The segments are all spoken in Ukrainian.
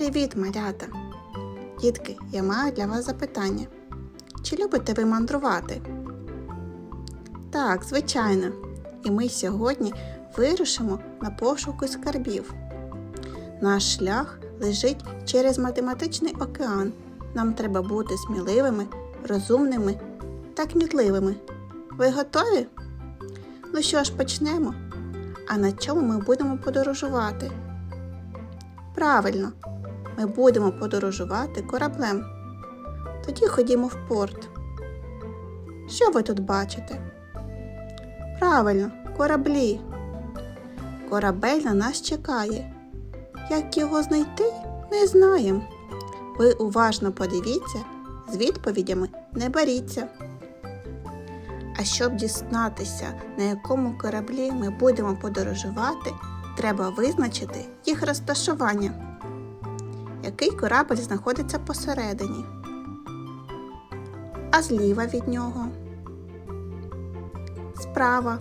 Привіт, малята! Дітки, я маю для вас запитання. Чи любите ви мандрувати? Так, звичайно. І ми сьогодні вирушимо на пошуки скарбів. Наш шлях лежить через математичний океан. Нам треба бути сміливими, розумними та кмітливими. Ви готові? Ну що ж, почнемо. А на чому ми будемо подорожувати? Правильно, ми будемо подорожувати кораблем. Тоді ходімо в порт. Що ви тут бачите? Правильно, кораблі. Корабель на нас чекає. Як його знайти, не знаємо. Ви уважно подивіться, з відповідями не боріться. А щоб дізнатися, на якому кораблі ми будемо подорожувати, треба визначити їх розташування. Який корабль знаходиться посередині, а зліва від нього. Справа.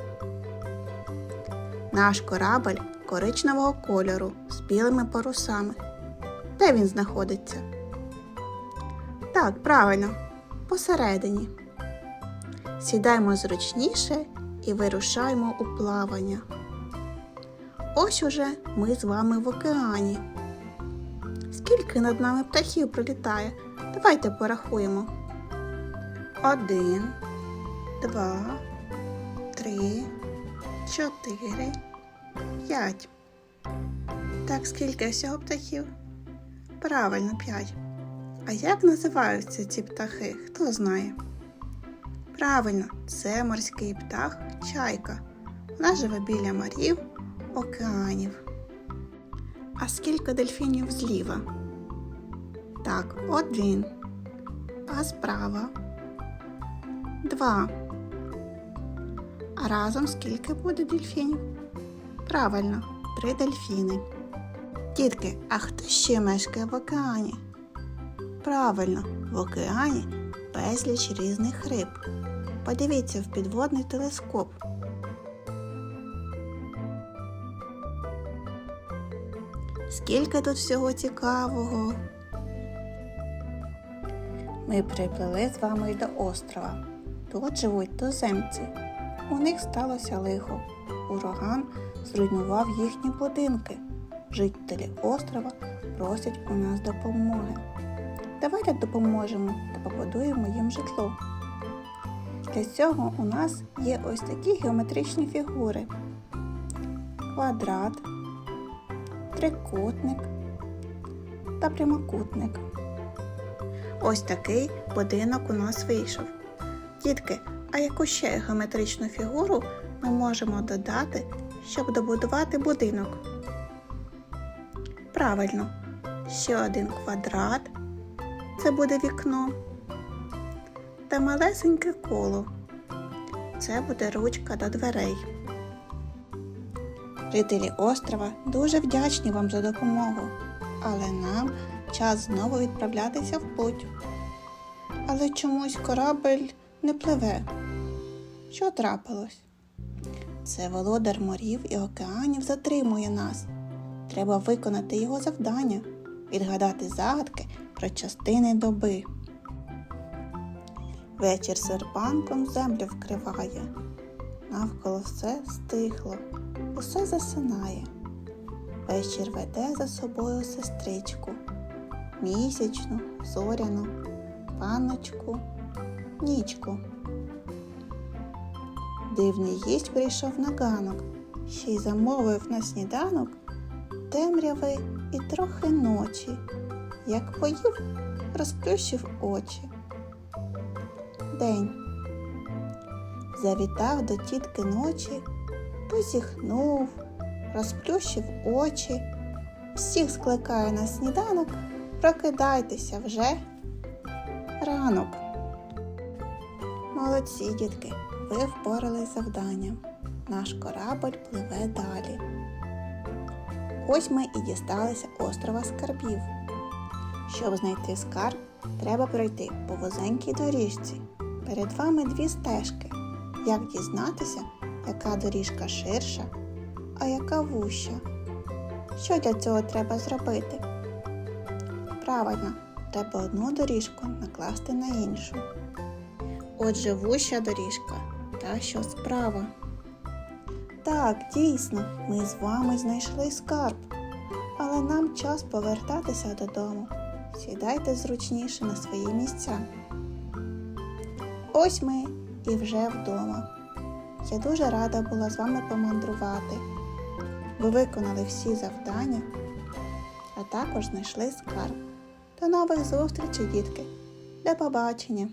Наш корабль коричневого кольору з білими парусами. Де він знаходиться? Так, правильно, посередині. Сідаємо зручніше і вирушаємо у плавання. Ось уже ми з вами в океані. Скільки над нами птахів пролітає? Давайте порахуємо. Один, два, три, чотири, п'ять. Так, скільки всього птахів? Правильно, п'ять. А як називаються ці птахи? Хто знає? Правильно, це морський птах чайка. Вона живе біля морів, океанів. А скільки дельфінів зліва? Так, один. А справа? Два. А разом скільки буде дельфінів? Правильно, три дельфіни. Дітки, а хто ще мешкає в океані? Правильно, в океані безліч різних риб. Подивіться в підводний телескоп. Скільки тут всього цікавого. Ми приплили з вами до острова. Тут живуть туземці. У них сталося лихо. Ураган зруйнував їхні будинки. Жителі острова просять у нас допомоги. Давайте допоможемо та побудуємо їм житло. Для цього у нас є ось такі геометричні фігури: квадрат, трикутник та прямокутник. Ось такий будинок у нас вийшов. Дітки, а яку ще геометричну фігуру ми можемо додати, щоб добудувати будинок? Правильно, ще один квадрат це буде вікно. Та малесеньке коло. Це буде ручка до дверей. Жителі острова дуже вдячні вам за допомогу, але нам час знову відправлятися в путь. Але чомусь корабель не пливе. Що трапилось? Це володар морів і океанів затримує нас. Треба виконати його завдання, відгадати загадки про частини доби. Вечір серпанком землю вкриває, навколо все стихло, усе засинає. Вечір веде за собою сестричку, місячну, зоряну, панночку, нічку. Дивний гість прийшов на ганок, ще й замовив на сніданок темряви і трохи ночі, як поїв, розплющив очі. День завітав до тітки ночі, позіхнув, розплющив очі, всіх скликає на сніданок, прокидайтеся вже ранок. Молодці, дітки, ви впорались з завданням. Наш корабль пливе далі. Ось ми і дісталися острова скарбів. Щоб знайти скарб, треба пройти по вузенькій доріжці. Перед вами дві стежки. Як дізнатися, яка доріжка ширша, а яка вуща? Що для цього треба зробити? Правильно, треба одну доріжку накласти на іншу. Отже, вуща доріжка та що справа. Так, дійсно, ми з вами знайшли скарб, але нам час повертатися додому. Сідайте зручніше на свої місця. Ось ми і вже вдома. Я дуже рада була з вами помандрувати. Ви виконали всі завдання, а також знайшли скарб. До нових зустрічей, дітки. До побачення!